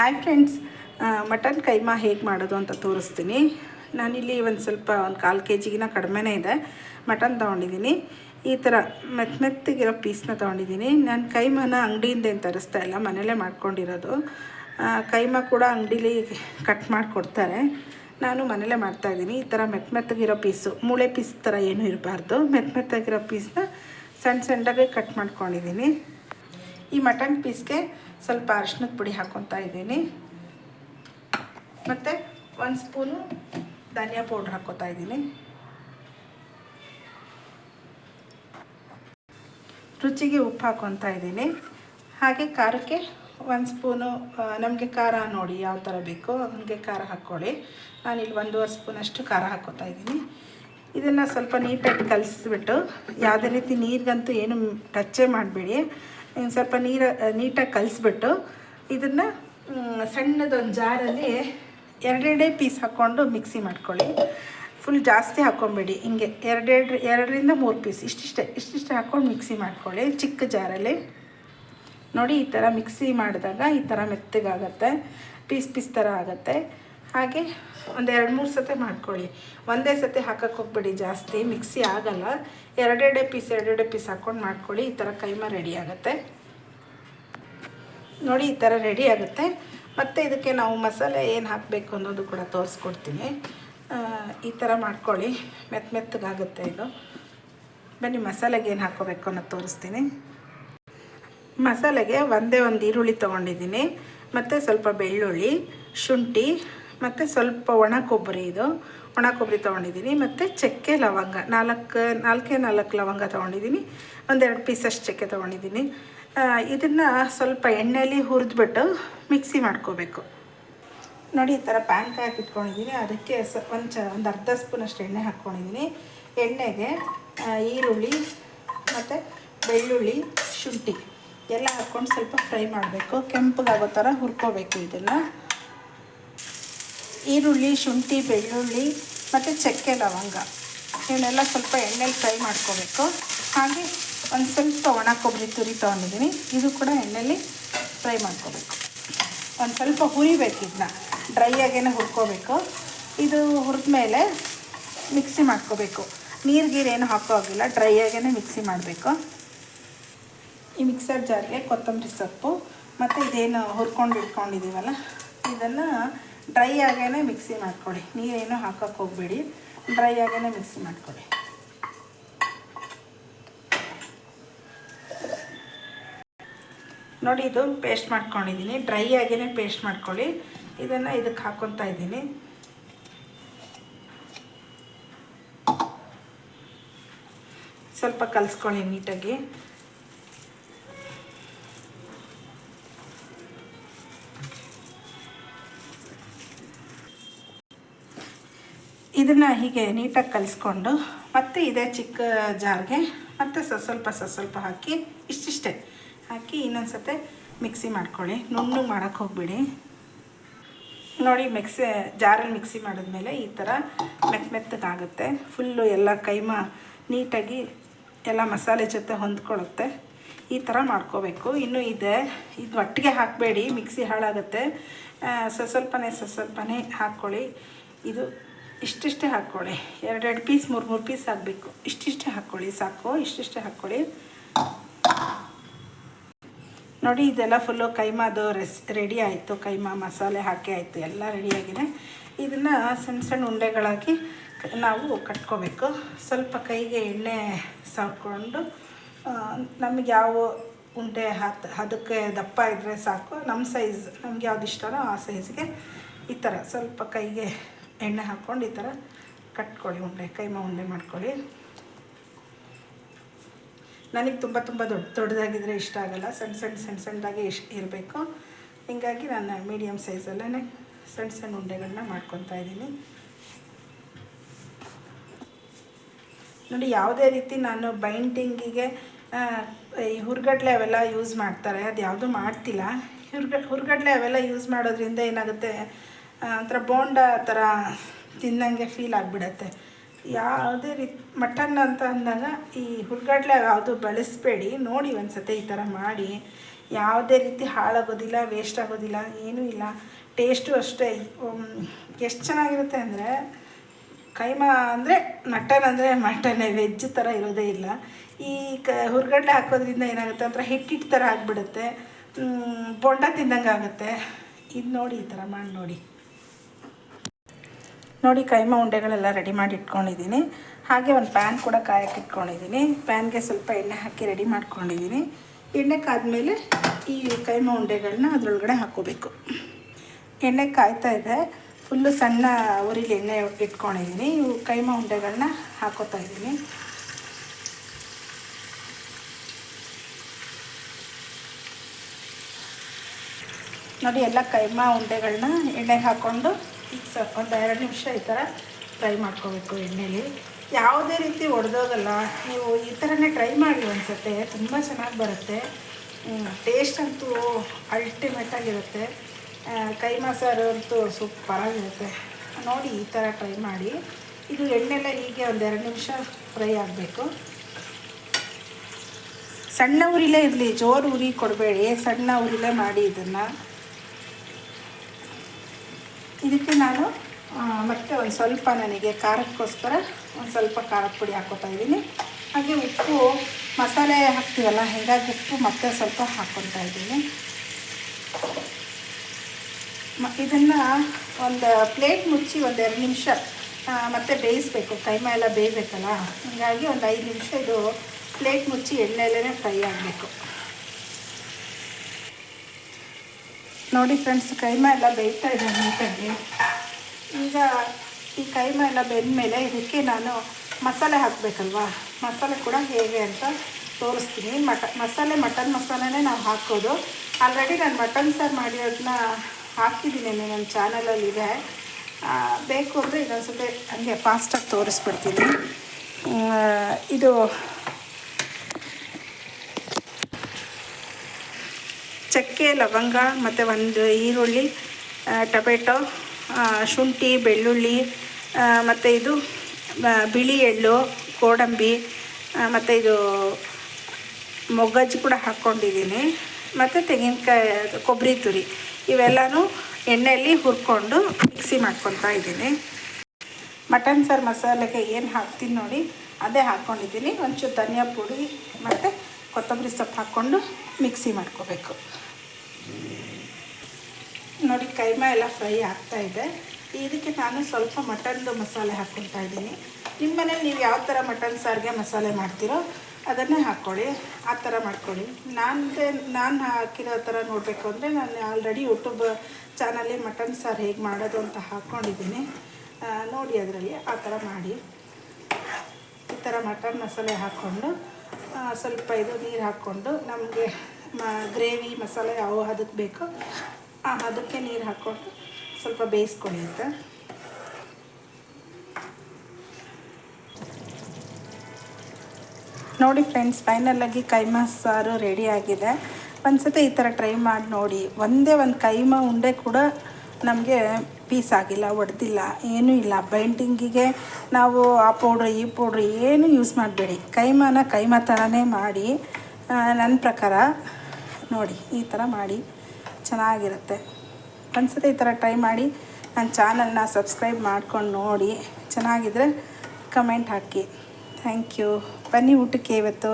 Hi friends mutton keema ಹೇಗೆ ಮಾಡೋದು ಅಂತ ತೋರಿಸ್ತೀನಿ. ನಾನಿಲ್ಲಿ ಒಂದು ಸ್ವಲ್ಪ ಒಂದು ಕಾಲು ಕೆ ಜಿಗಿನ ಕಡಿಮೆನೇ ಇದೆ. ಮಟನ್ ತೊಗೊಂಡಿದ್ದೀನಿ. ಈ ಥರ ಮೆತ್ತ ಮೆತ್ತಗಿರೋ ಪೀಸ್ನ ತೊಗೊಂಡಿದ್ದೀನಿ. ನಾನು ಕೈಮಾನ ಅಂಗಡಿಯಿಂದ ಏನು ತರಿಸ್ತಾ ಇಲ್ಲ, ಮನೇಲೇ ಮಾಡ್ಕೊಂಡಿರೋದು. ಕೈಮಾ ಕೂಡ ಅಂಗಡೀಲಿ ಕಟ್ ಮಾಡಿಕೊಡ್ತಾರೆ. ನಾನು ಮನೇಲೇ ಮಾಡ್ತಾಯಿದ್ದೀನಿ ಈ ಥರ ಮೆತ್ತ ಮೆತ್ತಗಿರೋ ಪೀಸು ಮೂಳೆ ಪೀಸ್ ಥರ ಏನೂ ಇರಬಾರ್ದು. ಮೆತ್ತ ಮೆತ್ತಗಿರೋ ಪೀಸ್ನ ಸಣ್ಣ ಸಣ್ಣದಾಗಿ ಕಟ್ ಮಾಡ್ಕೊಂಡಿದ್ದೀನಿ. ಈ ಮಟನ್ ಪೀಸ್ಗೆ ಸ್ವಲ್ಪ ಅರ್ಶಿನದ ಪುಡಿ ಹಾಕ್ಕೊತಾ ಇದ್ದೀನಿ. ಮತ್ತು ಒಂದು ಸ್ಪೂನು ಧನಿಯಾ ಪೌಡ್ರ್ ಹಾಕ್ಕೊತಾ ಇದ್ದೀನಿ. ರುಚಿಗೆ ಉಪ್ಪು ಹಾಕ್ಕೊತಾ ಇದ್ದೀನಿ. ಹಾಗೆ ಖಾರಕ್ಕೆ ಒಂದು ಸ್ಪೂನು ನಮಗೆ ಖಾರ ನೋಡಿ ಯಾವ ಥರ ಬೇಕೋ ಹಂಗೆ ಖಾರ ಹಾಕ್ಕೊಳ್ಳಿ. ನಾನಿಲ್ಲಿ ಒಂದೂವರೆ ಸ್ಪೂನಷ್ಟು ಖಾರ ಹಾಕ್ಕೊತಾ ಇದ್ದೀನಿ. ಇದನ್ನು ಸ್ವಲ್ಪ ನೀಟಾಗಿ ಕಲಿಸ್ಬಿಟ್ಟು, ಯಾವುದೇ ರೀತಿ ನೀರಿಗಂತೂ ಏನು ಟಚ್ಚೇ ಮಾಡಬೇಡಿ. ಸ್ವಲ್ಪ ನೀರು ನೀಟಾಗಿ ಕಲಿಸ್ಬಿಟ್ಟು ಇದನ್ನು ಸಣ್ಣದೊಂದು ಜಾರಲ್ಲಿ ಎರಡೆರಡೇ ಪೀಸ್ ಹಾಕ್ಕೊಂಡು ಮಿಕ್ಸಿ ಮಾಡ್ಕೊಳ್ಳಿ. ಫುಲ್ ಜಾಸ್ತಿ ಹಾಕ್ಕೊಂಬೇಡಿ ಹಿಂಗೆ ಎರಡೆರಡು, ಎರಡರಿಂದ ಮೂರು ಪೀಸ್ ಇಷ್ಟಿಷ್ಟೇ ಇಷ್ಟಿಷ್ಟೇ ಹಾಕ್ಕೊಂಡು ಮಿಕ್ಸಿ ಮಾಡ್ಕೊಳ್ಳಿ. ಚಿಕ್ಕ ಜಾರಲ್ಲಿ. ನೋಡಿ, ಈ ಥರ ಮಿಕ್ಸಿ ಮಾಡಿದಾಗ ಈ ಥರ ಮೆತ್ತಗಾಗತ್ತೆ, ಪೀಸ್ ಪೀಸ್ ಥರ ಆಗುತ್ತೆ. ಹಾಗೆ ಒಂದು ಎರಡು ಮೂರು ಸತಿ ಮಾಡ್ಕೊಳ್ಳಿ. ಒಂದೇ ಸತಿ ಹಾಕಕ್ಕೆ ಹೋಗ್ಬೇಡಿ, ಜಾಸ್ತಿ ಮಿಕ್ಸಿ ಆಗಲ್ಲ. ಎರಡೆರಡೆ ಪೀಸ್ ಎರಡೆರಡೆ ಪೀಸ್ ಹಾಕ್ಕೊಂಡು ಮಾಡ್ಕೊಳ್ಳಿ, ಈ ಥರ ಕೈಮ ರೆಡಿ ಆಗುತ್ತೆ. ನೋಡಿ, ಈ ಥರ ರೆಡಿ ಆಗುತ್ತೆ. ಮತ್ತು ಇದಕ್ಕೆ ನಾವು ಮಸಾಲೆ ಏನು ಹಾಕಬೇಕು ಅನ್ನೋದು ಕೂಡ ತೋರಿಸ್ಕೊಡ್ತೀನಿ. ಈ ಥರ ಮಾಡ್ಕೊಳ್ಳಿ. ಮೆತ್ತ ಮೆತ್ತಗಾಗುತ್ತೆ ಇದು. ಬನ್ನಿ, ಮಸಾಲೆಗೆ ಏನು ಹಾಕೋಬೇಕು ಅನ್ನೋದು ತೋರಿಸ್ತೀನಿ. ಮಸಾಲೆಗೆ ಒಂದೇ ಒಂದು ಈರುಳ್ಳಿ ತೊಗೊಂಡಿದ್ದೀನಿ. ಮತ್ತು ಸ್ವಲ್ಪ ಬೆಳ್ಳುಳ್ಳಿ, ಶುಂಠಿ ಮತ್ತು ಸ್ವಲ್ಪ ಒಣ ಕೊಬ್ಬರಿ ಇದು. ಒಣ ಕೊಬ್ಬರಿ ತೊಗೊಂಡಿದ್ದೀನಿ. ಮತ್ತು ಚಕ್ಕೆ ಲವಂಗ. ನಾಲ್ಕು, ನಾಲ್ಕೇ ನಾಲ್ಕು ಲವಂಗ ತೊಗೊಂಡಿದ್ದೀನಿ. ಒಂದೆರಡು ಪೀಸಷ್ಟು ಚಕ್ಕೆ ತೊಗೊಂಡಿದ್ದೀನಿ. ಇದನ್ನು ಸ್ವಲ್ಪ ಎಣ್ಣೆಯಲ್ಲಿ ಹುರಿದ್ಬಿಟ್ಟು ಮಿಕ್ಸಿ ಮಾಡ್ಕೋಬೇಕು. ನೋಡಿ, ಈ ಥರ ಪ್ಯಾನ್ ಕಾಯಕ್ಕೆ ಇಟ್ಕೊಂಡಿದ್ದೀನಿ ಅದಕ್ಕೆ ಸ, ಒಂದು ಚ, ಒಂದು ಅರ್ಧ ಸ್ಪೂನಷ್ಟು ಎಣ್ಣೆ ಹಾಕ್ಕೊಂಡಿದ್ದೀನಿ. ಎಣ್ಣೆಗೆ ಈರುಳ್ಳಿ ಮತ್ತು ಬೆಳ್ಳುಳ್ಳಿ, ಶುಂಠಿ ಎಲ್ಲ ಹಾಕ್ಕೊಂಡು ಸ್ವಲ್ಪ ಫ್ರೈ ಮಾಡಬೇಕು. ಕೆಂಪಗಾಗೋ ಥರ ಹುರ್ಕೋಬೇಕು ಇದನ್ನು. ಈರುಳ್ಳಿ, ಶುಂಠಿ, ಬೆಳ್ಳುಳ್ಳಿ ಮತ್ತು ಚಕ್ಕೆ ಲವಂಗ. ಇವನ್ನೆಲ್ಲ ಸ್ವಲ್ಪ ಎಣ್ಣೆಲಿ ಫ್ರೈ ಮಾಡ್ಕೋಬೇಕು. ಹಾಗೆ ಒಂದು ಸ್ವಲ್ಪ ಒಣ ಕೊಬ್ಬರಿ ತುರಿ ತೊಗೊಂಡಿದ್ದೀನಿ. ಇದು ಕೂಡ ಎಣ್ಣೆಲಿ ಫ್ರೈ ಮಾಡ್ಕೋಬೇಕು. ಒಂದು ಸ್ವಲ್ಪ ಹುರಿಬೇಕು ಇದನ್ನ ಡ್ರೈ ಆಗೇನೆ ಹುರ್ಕೋಬೇಕು. ಇದು ಹುರಿದ ಮೇಲೆ ಮಿಕ್ಸಿ ಮಾಡ್ಕೋಬೇಕು. ನೀರು ಗೀರು ಏನು ಹಾಕೋ ಹಾಗಿಲ್ಲ. ಡ್ರೈ ಆಗೇನೆ ಮಿಕ್ಸಿ ಮಾಡಬೇಕು. ಈ ಮಿಕ್ಸರ್ ಜಾರಿಗೆ ಕೊತ್ತಂಬರಿ ಸೊಪ್ಪು ಮತ್ತು ಇದೇನು ಹುರ್ಕೊಂಡು ಇಟ್ಕೊಂಡಿದ್ದೀವಲ್ಲ, ಇದನ್ನು ಡ್ರೈ ಆಗೇ ಮಿಕ್ಸಿ ಮಾಡ್ಕೊಳ್ಳಿ. ನೀರೇನು ಹಾಕೋಕ್ಕೆ ಹೋಗಬೇಡಿ. ಡ್ರೈ ಆಗೇ ಮಿಕ್ಸಿ ಮಾಡ್ಕೊಳ್ಳಿ. ನೋಡಿ ಇದು ಪೇಸ್ಟ್ ಮಾಡ್ಕೊಂಡಿದ್ದೀನಿ. ಡ್ರೈ ಆಗೇ ಪೇಸ್ಟ್ ಮಾಡ್ಕೊಳ್ಳಿ. ಇದನ್ನು ಇದಕ್ಕೆ ಹಾಕ್ಕೊತಾ ಇದ್ದೀನಿ. ಸ್ವಲ್ಪ ಕಲಿಸ್ಕೊಳ್ಳಿ ನೀಟಾಗಿ. ಇದನ್ನು ಹೀಗೆ ನೀಟಾಗಿ ಕಲಿಸ್ಕೊಂಡು ಮತ್ತೆ ಇದೇ ಚಿಕ್ಕ ಜಾರ್ಗೆ ಮತ್ತೆ ಸ್ವಲ್ಪ ಸ್ವಲ್ಪ ಹಾಕಿ, ಇಷ್ಟಿಷ್ಟೇ. ಹಾಕಿ ಇನ್ನೊಂದು ಸತೆ ಮಿಕ್ಸಿ ಮಾಡ್ಕೊಳ್ಳಿ. ನುಣ್ಣು ಮಾಡೋಕ್ಕೆ ಹೋಗ್ಬಿಡಿ. ನೋಡಿ ಮಿಕ್ಸಿ ಜಾರಲ್ಲಿ ಮಿಕ್ಸಿ ಮಾಡಿದ್ಮೇಲೆ ಈ ಥರ ಮೆತ್ತ ಮೆತ್ತಗಾಗುತ್ತೆ. ಫುಲ್ಲು ಎಲ್ಲ ಕೈಮ ನೀಟಾಗಿ ಎಲ್ಲ ಮಸಾಲೆ ಜೊತೆ ಹೊಂದ್ಕೊಳ್ಳುತ್ತೆ. ಈ ಥರ ಮಾಡ್ಕೋಬೇಕು. ಇನ್ನು ಇದೆ, ಇದು ಒಟ್ಟಿಗೆ ಹಾಕಬೇಡಿ. ಮಿಕ್ಸಿ ಹಾಳಾಗುತ್ತೆ. ಸ್ವಸ್ವಲ್ಪನೇ ಸ್ವಸ್ವಲ್ಪನೇ ಸ್ವಲ್ಪನೇ ಸ್ವಲ್ಪನೇ ಹಾಕ್ಕೊಳ್ಳಿ. ಇದು ಇಷ್ಟಿಷ್ಟೇ ಹಾಕ್ಕೊಳ್ಳಿ. ಎರಡೆರಡು ಪೀಸ್ ಮೂರು ಮೂರು ಪೀಸ್ ಹಾಕಬೇಕು ಇಷ್ಟಿಷ್ಟೇ ಹಾಕ್ಕೊಳ್ಳಿ, ಸಾಕು. ಇಷ್ಟಿಷ್ಟೇ ಹಾಕ್ಕೊಳ್ಳಿ. ನೋಡಿ, ಇದೆಲ್ಲ ಫುಲ್ಲು ಕೈಮಾದು ರೆಸ್ ರೆಡಿ ಆಯಿತು. ಕೈಮಾ ಮಸಾಲೆ ಹಾಕಿ ಆಯಿತು. ಎಲ್ಲ ರೆಡಿಯಾಗಿದೆ ಇದನ್ನು ಸಣ್ಣ ಸಣ್ಣ ಉಂಡೆಗಳಾಗಿ ನಾವು ಕಟ್ಕೋಬೇಕು. ಸ್ವಲ್ಪ ಕೈಗೆ ಎಣ್ಣೆ ಸಾಕೊಂಡು ನಮಗೆ ಯಾವ ಉಂಡೆ ಹತ್ ಅದಕ್ಕೆ ದಪ್ಪ ಇದ್ದರೆ ಸಾಕು. ನಮ್ಮ ಸೈಜ್ ನಮ್ಗೆ ಯಾವ್ದು ಇಷ್ಟನೋ ಆ ಸೈಜ್ಗೆ ಈ ಥರ ಸ್ವಲ್ಪ ಕೈಗೆ ಎಣ್ಣೆ ಹಾಕ್ಕೊಂಡು ಈ ಥರ ಕಟ್ಕೊಳ್ಳಿ, ಉಂಡೆ ಕೈಮ ಉಂಡೆ ಮಾಡ್ಕೊಳ್ಳಿ. ನನಗೆ ತುಂಬ ತುಂಬ ದೊಡ್ಡ ದೊಡ್ಡದಾಗಿದ್ದರೆ ಇಷ್ಟ ಆಗಲ್ಲ. ಸಣ್ಣ ಸಣ್ಣ ಸಣ್ಣ ಸಣ್ಣದಾಗಿ ಇಷ್ಟು ಇರಬೇಕು. ಹೀಗಾಗಿ ನಾನು ಮೀಡಿಯಮ್ ಸೈಜಲ್ಲೇ ಸಣ್ಣ ಸಣ್ಣ ಉಂಡೆಗಳನ್ನ ಮಾಡ್ಕೊತಾ ಇದ್ದೀನಿ. ನೋಡಿ, ಯಾವುದೇ ರೀತಿ ನಾನು ಬೈಂಡಿಂಗಿಗೆ ಈ ಹುರ್ಗಡ್ಲೆ ಅವೆಲ್ಲ ಯೂಸ್ ಮಾಡ್ತಾರೆ. ಅದು ಯಾವುದೂ ಮಾಡ್ತಿಲ್ಲ. ಹುರ್ಗ, ಹುರ್ಗಡ್ಲೆ ಅವೆಲ್ಲ ಯೂಸ್ ಮಾಡೋದ್ರಿಂದ ಏನಾಗುತ್ತೆ ಒಂಥರ ಬೋಂಡ ಥರ ತಿನ್ನಂಗೆ ಫೀಲ್ ಆಗಿಬಿಡತ್ತೆ. ಯಾವುದೇ ರೀತಿ ಮಟನ್ ಅಂತ ಅಂದಾಗ ಈ ಹುರ್ಗಡ್ಲೆ ಯಾವುದು ಬಳಸಬೇಡಿ, ನೋಡಿ ಒಂದು ಸತಿ ಈ ಥರ ಮಾಡಿ. ಯಾವುದೇ ರೀತಿ ಹಾಳಾಗೋದಿಲ್ಲ ವೇಸ್ಟ್ ಆಗೋದಿಲ್ಲ, ಏನೂ ಇಲ್ಲ. ಟೇಸ್ಟು ಅಷ್ಟೇ. ಎಷ್ಟು ಚೆನ್ನಾಗಿರುತ್ತೆ ಅಂದರೆ, ಕೈಮಾ ಅಂದರೆ ಮಟನ್ ಅಂದರೆ ಮಟನ್ನೇ ವೆಜ್ ಥರ ಇರೋದೇ ಇಲ್ಲ. ಈ ಕ ಹುರ್ಗಡ್ಲೆ ಹಾಕೋದ್ರಿಂದ ಏನಾಗುತ್ತೆ ಅಂದರೆ ಹಿಟ್ಟಿಟ್ಟು ಥರ ಆಗಿಬಿಡುತ್ತೆ. ಬೊಂಡ ತಿಂದಂಗೆ ಆಗುತ್ತೆ ಇದು ನೋಡಿ ಈ ಥರ ಮಾಡಿ ನೋಡಿ. ನೋಡಿ ಕೈಮಾ ಉಂಡೆಗಳೆಲ್ಲ ರೆಡಿ ಮಾಡಿ ಇಟ್ಕೊಂಡಿದ್ದೀನಿ. ಹಾಗೆ ಒಂದು ಪ್ಯಾನ್ ಕೂಡ ಕಾಯಕ್ಕೆ ಇಟ್ಕೊಂಡಿದ್ದೀನಿ. ಪ್ಯಾನ್ಗೆ ಸ್ವಲ್ಪ ಎಣ್ಣೆ ಹಾಕಿ ರೆಡಿ ಮಾಡ್ಕೊಂಡಿದ್ದೀನಿ. ಎಣ್ಣೆ ಕಾದ್ಮೇಲೆ ಈ ಕೈಮಾ ಉಂಡೆಗಳನ್ನ ಅದರೊಳಗಡೆ ಹಾಕೋಬೇಕು ಎಣ್ಣೆ ಕಾಯ್ತಾ ಇದೆ. ಫುಲ್ಲು ಸಣ್ಣ ಉರಿಲಿ ಎಣ್ಣೆ ಇಟ್ಕೊಂಡಿದ್ದೀನಿ. ಇವು ಕೈಮಾ ಉಂಡೆಗಳನ್ನ ಹಾಕೋತಾ ಇದ್ದೀನಿ. ನೋಡಿ ಎಲ್ಲ ಕೈಮಾ ಉಂಡೆಗಳನ್ನ ಎಣ್ಣೆಗೆ ಹಾಕ್ಕೊಂಡು ಈಗ ಒಂದು ಎರಡು ನಿಮಿಷ ಈ ಥರ ಫ್ರೈ ಮಾಡ್ಕೋಬೇಕು ಎಣ್ಣೆಲಿ. ಯಾವುದೇ ರೀತಿ ಒಡೆದೋಗಲ್ಲ. ನೀವು ಈ ಥರನೇ ಟ್ರೈ ಮಾಡಿ ಅನಿಸುತ್ತೆ ತುಂಬ ಚೆನ್ನಾಗಿ ಬರುತ್ತೆ. ಟೇಸ್ಟ್ ಅಂತೂ ಅಲ್ಟಿಮೇಟಾಗಿರುತ್ತೆ ಕೈ ಮಸಾರು ಅಂತೂ ಸೂಪರಾಗಿರುತ್ತೆ ನೋಡಿ ಈ ಥರ ಟ್ರೈ ಮಾಡಿ. ಇದು ಎಣ್ಣೆಲ್ಲ ಹೀಗೆ ಎರಡು ನಿಮಿಷ ಫ್ರೈ ಆಗಬೇಕು. ಸಣ್ಣ ಉರಿಲೇ ಇರಲಿ, ಜೋರು ಉರಿ ಕೊಡಬೇಡಿ. ಸಣ್ಣ ಉರಿಲೇ ಮಾಡಿ ಇದನ್ನು. ಇದಕ್ಕೆ ನಾನು ಮತ್ತೆ ಒಂದು ಸ್ವಲ್ಪ ನನಗೆ ಖಾರಕ್ಕೋಸ್ಕರ ಒಂದು ಸ್ವಲ್ಪ ಖಾರದ ಪುಡಿ ಹಾಕೋತಾ ಇದ್ದೀನಿ. ಹಾಗೆ ಉಪ್ಪು, ಮಸಾಲೆ ಹಾಕ್ತೀವಲ್ಲ, ಹೀಗಾಗಿ ಉಪ್ಪು ಮತ್ತೆ ಸ್ವಲ್ಪ ಹಾಕ್ಕೊತಾ ಇದ್ದೀನಿ. ಮ, ಇದನ್ನು ಒಂದು ಪ್ಲೇಟ್ ಮುಚ್ಚಿ ಒಂದು ಎರಡು ನಿಮಿಷ ಮತ್ತೆ ಬೇಯಿಸ್ಬೇಕು. ಕೈಮ ಎಲ್ಲ ಬೇಯಬೇಕಲ್ಲ? ಹೀಗಾಗಿ ಒಂದು ಐದು ನಿಮಿಷ ಇದು ಪ್ಲೇಟ್ ಮುಚ್ಚಿ ಎಣ್ಣೆಯಲ್ಲೇ ಫ್ರೈ ಆಗಬೇಕು. ನೋಡಿ ಫ್ರೆಂಡ್ಸ್ ಕೈಮಾ ಎಲ್ಲ ಬೇಯ್ತಾ ಇದೆ ನೀಟಾಗಿ. ಈಗ ಈ ಕೈಮಾ ಎಲ್ಲ ಬೆಂದಮೇಲೆ ಇದಕ್ಕೆ ನಾನು ಮಸಾಲೆ ಹಾಕಬೇಕಲ್ವಾ? ಮಸಾಲೆ ಕೂಡ ಹೇಗೆ ಅಂತ ತೋರಿಸ್ತೀನಿ. ಮಟ, ಮಸಾಲೆ, ಮಟನ್ ಮಸಾಲೆನೇ ನಾವು ಹಾಕೋದು. ಆಲ್ರೆಡಿ ನಾನು ಮಟನ್ ಸಾರು ಮಾಡಿರೋದನ್ನ ಹಾಕಿದ್ದೀನಿ ನನ್ನ ಚಾನಲಲ್ಲಿದೆ ಬೇಕು ಅಂದರೆ ಇನ್ನೊಂದ್ಸತಿ ಹಂಗೆ ಫಾಸ್ಟಾಗಿ ತೋರಿಸ್ಬಿಡ್ತೀನಿ. ಇದು ಚಕ್ಕೆ, ಲವಂಗ ಮತ್ತು ಒಂದು ಈರುಳ್ಳಿ ಟೊಮೆಟೊ ಶುಂಠಿ, ಬೆಳ್ಳುಳ್ಳಿ ಮತ್ತು ಇದು ಬಿಳಿ ಎಳ್ಳು, ಗೋಡಂಬಿ ಮತ್ತು ಇದು ಮೊಗ್ಗಜ್ಜು ಕೂಡ ಹಾಕ್ಕೊಂಡಿದ್ದೀನಿ. ಮತ್ತು ತೆಂಗಿನಕಾಯಿ, ಕೊಬ್ಬರಿ ತುರಿ ಇವೆಲ್ಲನೂ ಎಣ್ಣೆಯಲ್ಲಿ ಹುರ್ಕೊಂಡು ಮಿಕ್ಸಿ ಮಾಡ್ಕೊತಾ ಇದ್ದೀನಿ. ಮಟನ್ ಸಾರು ಮಸಾಲೆಗೆ ಏನು ಹಾಕ್ತೀನಿ ನೋಡಿ, ಅದೇ ಹಾಕ್ಕೊಂಡಿದ್ದೀನಿ ಒಂಚೂರು ಧನಿಯಾ ಪುಡಿ ಮತ್ತು ಕೊತ್ತಂಬರಿ ಸೊಪ್ಪು ಹಾಕ್ಕೊಂಡು ಮಿಕ್ಸಿ ಮಾಡ್ಕೋಬೇಕು. ನೋಡಿ, ಕೈಮ ಎಲ್ಲ ಫ್ರೈ ಆಗ್ತಾ ಇದೆ. ಇದಕ್ಕೆ ನಾನು ಸ್ವಲ್ಪ ಮಟನ್ದು ಮಸಾಲೆ ಹಾಕ್ಕೊಳ್ತಾ ಇದ್ದೀನಿ. ನಿಮ್ಮ ಮನೇಲಿ ನೀವು ಯಾವ ಥರ ಮಟನ್ ಸಾರಿಗೆ ಮಸಾಲೆ ಮಾಡ್ತೀರೋ ಅದನ್ನೇ ಹಾಕ್ಕೊಳ್ಳಿ. ಆ ಥರ ಮಾಡ್ಕೊಳ್ಳಿ. ನಾನು ನಾನು ಹಾಕಿರೋ ಥರ ನೋಡಬೇಕು ಅಂದರೆ ನಾನು ಆಲ್ರೆಡಿ ಯೂಟ್ಯೂಬ್ ಚಾನಲ್ಲಿ ಮಟನ್ ಸಾರು ಹೇಗೆ ಮಾಡೋದು ಅಂತ ಹಾಕ್ಕೊಂಡಿದ್ದೀನಿ. ನೋಡಿ ಅದರಲ್ಲಿ ಆ ಥರ ಮಾಡಿ. ಈ ಥರ ಮಟನ್ ಮಸಾಲೆ ಹಾಕ್ಕೊಂಡು ಸ್ವಲ್ಪ ಇದು ನೀರು ಹಾಕ್ಕೊಂಡು ನಮಗೆ ಮ, ಗ್ರೇವಿ, ಮಸಾಲೆ ಯಾವ ಅದಕ್ಕೆ ಬೇಕೋ ಅದಕ್ಕೆ ನೀರು ಹಾಕ್ಕೊಂಡು ಸ್ವಲ್ಪ ಬೇಯಿಸ್ಕೊಳ್ಳಿ ಅಂತ ನೋಡಿ ಫ್ರೆಂಡ್ಸ್ ಫೈನಲಾಗಿ ಕೈಮಾ ಸಾರು ರೆಡಿ ಆಗಿದೆ. ಒಂದ್ಸತಿ ಈ ಥರ ಟ್ರೈ ಮಾಡಿ ನೋಡಿ. ಒಂದೇ ಒಂದು ಕೈಮಾ ಉಂಡೆ ಕೂಡ ನಮಗೆ ಪೀಸ್ ಆಗಿಲ್ಲ, ಒಡೆದಿಲ್ಲ, ಏನೂ ಇಲ್ಲ. ಬೈಂಡಿಂಗಿಗೆ ನಾವು ಆ ಪೌಡ್ರ್ ಈ ಪೌಡ್ರ್ ಏನು ಯೂಸ್ ಮಾಡಬೇಡಿ. ಕೈಮಾನ ಕೈಮಾ ಥರನೇ ಮಾಡಿ ನನ್ನ ಪ್ರಕಾರ ನೋಡಿ, ಈ ಥರ ಮಾಡಿ ಚೆನ್ನಾಗಿರುತ್ತೆ. ಒಂದ್ಸತಿ ಈ ಥರ ಟ್ರೈ ಮಾಡಿ ನನ್ನ ಚಾನಲ್ನ ಸಬ್ಸ್ಕ್ರೈಬ್ ಮಾಡ್ಕೊಂಡು ನೋಡಿ. ಚೆನ್ನಾಗಿದ್ರೆ ಕಮೆಂಟ್ ಹಾಕಿ. ಥ್ಯಾಂಕ್ ಯು ಬನ್ನಿ ಊಟಕ್ಕೆ ಇವತ್ತು.